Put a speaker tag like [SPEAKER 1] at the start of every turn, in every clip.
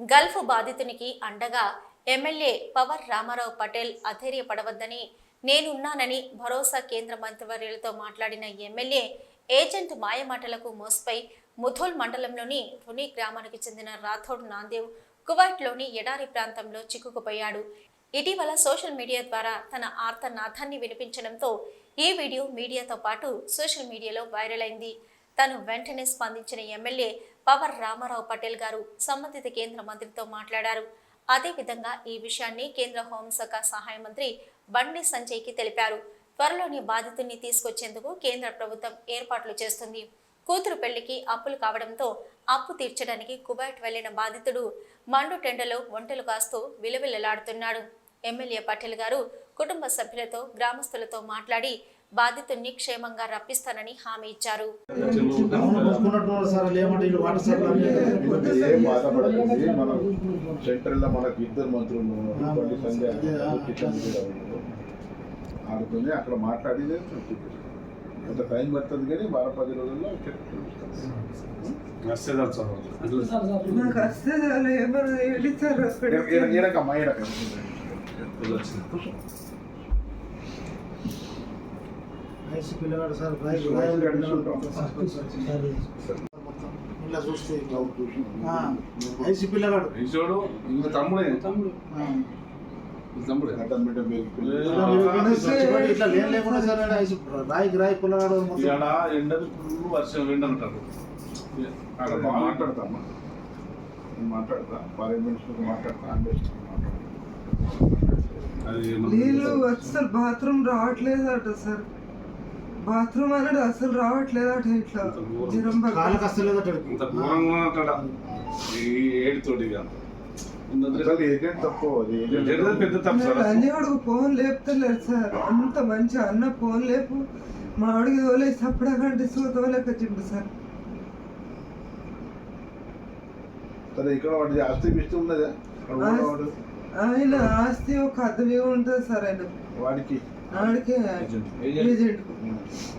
[SPEAKER 1] Gulf బాధితునికి అండగా MLA Pawar Ramarao Patel అధైర్యపడవద్దని నేనున్నానని భరోసా కేంద్ర మంత్రివర్యులతో మాట్లాడిన ఎమ్మెల్యే ఏజెంట్ మాయమాటలకు మోసపై ముథోల్ మండలంలోని రుని గ్రామానికి చెందిన రాథోడ్ నాందేవ్ కువైట్లోని ఎడారి ప్రాంతంలో చిక్కుకుపోయాడు. ఇటీవల సోషల్ మీడియా ద్వారా తన ఆర్తనాథాన్ని వినిపించడంతో ఈ వీడియో మీడియాతో పాటు సోషల్ మీడియాలో వైరల్ అయింది. తను వెంటనే స్పందించిన ఎమ్మెల్యే పవర్ రామారావు పటేల్ గారు సంబంధిత కేంద్ర మంత్రితో మాట్లాడారు. అదేవిధంగా ఈ విషయాన్ని కేంద్ర హోంశాఖ సహాయ మంత్రి బండి సంజయ్కి తెలిపారు. త్వరలోని బాధితుల్ని తీసుకొచ్చేందుకు కేంద్ర ప్రభుత్వం ఏర్పాట్లు చేస్తుంది. కూతురు పెళ్ళికి అప్పులు కావడంతో అప్పు తీర్చడానికి కువైట్ వెళ్ళిన బాధితుడు మండు టెండలో ఒంటెలు కాస్తూ విలవిలలాడుతున్నాడు ఎమ్మెల్యే పటేల్ గారు కుటుంబ సభ్యులతో గ్రామస్తులతో మాట్లాడి బాధితుణ్ణి క్షేమంగా రప్పిస్తానని హామీ ఇచ్చారు.
[SPEAKER 2] ఆడుతుంది అక్కడ మాట్లాడి. కొంత టైం పడుతుంది కానీ వారం పది రోజుల్లో
[SPEAKER 3] వస్తుందా
[SPEAKER 4] ఐసి పిల్లగాడు సార్ ఇలా చూస్తే ఐసి పిల్లగాడు
[SPEAKER 3] చూడు ఇంకా తమ్ముడే
[SPEAKER 4] ఆ.
[SPEAKER 3] తమ్ముడే
[SPEAKER 4] ఇట్లా లేని లేకుండా సార్ ఐసి రాయికి రాయి పిల్లగాడు
[SPEAKER 3] ఇక్కడ ఎండలు ఫుల్ వర్షం ఎండ అంటారు
[SPEAKER 2] అక్కడ మాట్లాడతామ్మా మాట్లాడతా. పార్లమెంట్స్ మాట్లాడతా. మాట్లాడతా.
[SPEAKER 3] అది
[SPEAKER 5] నీళ్ళు అసలు బాత్రూమ్ రావట్లేదట సార్. బాత్రూమ్ అనేది అసలు రావట్లేదట ఇట్లా. జ్వరం
[SPEAKER 4] కాళ్ళకి
[SPEAKER 3] ఇంత ఘోరంగా ఈ ఏడుతోటి.
[SPEAKER 5] అన్నివాడికి ఫోన్ లేపుతలేదు సార్. అంత మంచి అన్న ఫోన్ లేపు. మా ఆడికి తోలే సప్పుడకంటే సూ తోలేకొచ్చిండు సార్.
[SPEAKER 2] సరే ఇక్కడ వాడి ఆస్తి ఉన్నదా.
[SPEAKER 5] ఆయన ఆస్తి ఒక అద్దవి ఉంటుంది సార్ ఆయన.
[SPEAKER 2] వాడికి.
[SPEAKER 5] ఆడికే
[SPEAKER 3] ఏజెంట్.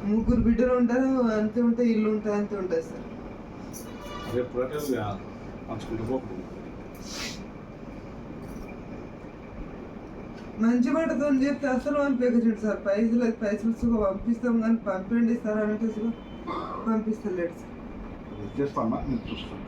[SPEAKER 5] ముగ్గురు బిడ్డలు ఉంటారు అంతే ఉంటాయి ఇల్లు ఉంటాయి అంతే ఉంటాయి సార్. మంచి మాటతో చెప్తే అసలు పంపించండి సార్. పైసలు పైసలు సుఖం పంపిస్తాం కానీ పంపండి సార్ అంటే సుఖం పంపిస్తలేడు సార్.
[SPEAKER 2] చేస్తామా? నేను చూస్తాను.